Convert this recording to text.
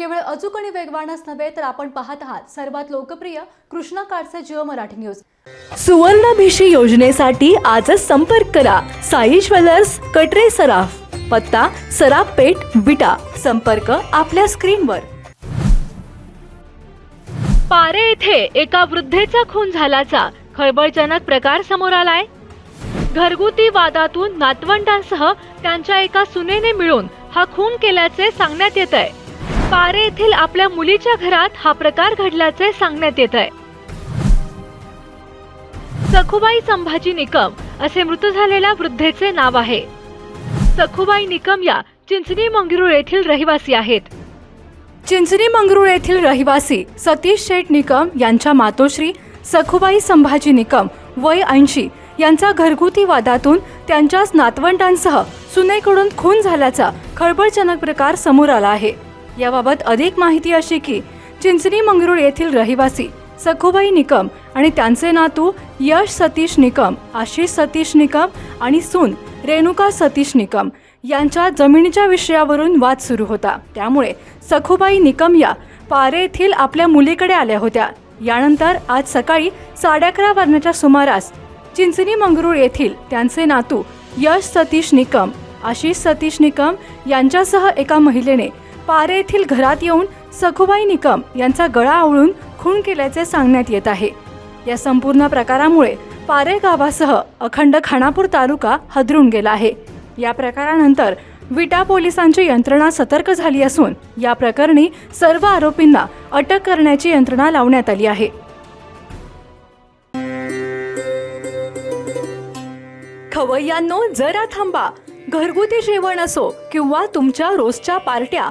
केवळ अचूक आणि वेगवानच नव्हे तर आपण पाहत आहात सर्वात लोकप्रिय कृष्णा काडचे जिओ मराठी न्यूज. सुवर्णभिषी योजनेसाठी आजच संपर्क करा. साई ज्वेलर्स कटरे सराफ पत्ता सराफ पेठ विटा. संपर्क आपल्या स्क्रीनवर. पारे येथे एका वृद्धेचा खून झाल्याचा खळबळजनक प्रकार समोर आलाय. घरगुती वादातून नातवंडांसह त्यांच्या एका सुनेने मिळून हा खून केल्याचे सांगण्यात येत आहे पारे येथील आपल्या मुलीच्या घरात हा प्रकार घडल्याचे सांगण्यात येत आहे सखुबाई संभाजी निकम असे मृत झालेल्या वृद्धेचे नाव आहे. सखुबाई निकम या चिंचणी मंगरूळ येथील रहिवासी आहेत. चिंचणी मंगरूळ येथील रहिवासी सतीश शेठ निकम यांच्या मातोश्री सखुबाई संभाजी निकम वय ऐंशी यांचा घरगुती वादातून त्यांच्याच नातवंडांसह सुनेकडून खून झाल्याचा खळबळजनक प्रकार समोर आला आहे. याबाबत अधिक माहिती अशी की चिंचणी मंगरूळ येथील रहिवासी सखुबाई निकम आणि त्यांचे नातू यश सतीश निकम आशिष सतीश निकम आणि सून रेणुका सतीश निकम यांच्या जमिनीच्या विषयावरून वाद सुरू होता. त्यामुळे सखुबाई निकम या पारे येथील आपल्या मुलीकडे आल्या होत्या. यानंतर आज सकाळी साडे अकरा वाजण्याच्या सुमारास चिंचणी मंगरूळ येथील त्यांचे नातू यश सतीश निकम आशिष सतीश निकम यांच्यासह एका महिलेने पारे येथील घरात येऊन सखुबाई निकम यांचा गळा आवळून खून केल्याचे सांगण्यात येत आहे. या संपूर्ण प्रकारामुळे पारे गावासह अखंड खानापूर तालुका हदरून गेला आहे. या प्रकारानंतर विटा पोलिसांची यंत्रणा सतर्क झाली असून या प्रकरणी सर्व आरोपींना अटक करण्याची यंत्रणा लावण्यात आली आहे. खवय्यांनो जरा थांबा. घरगुती जेवण असो किंवा तुमच्या रोजच्या पार्ट्या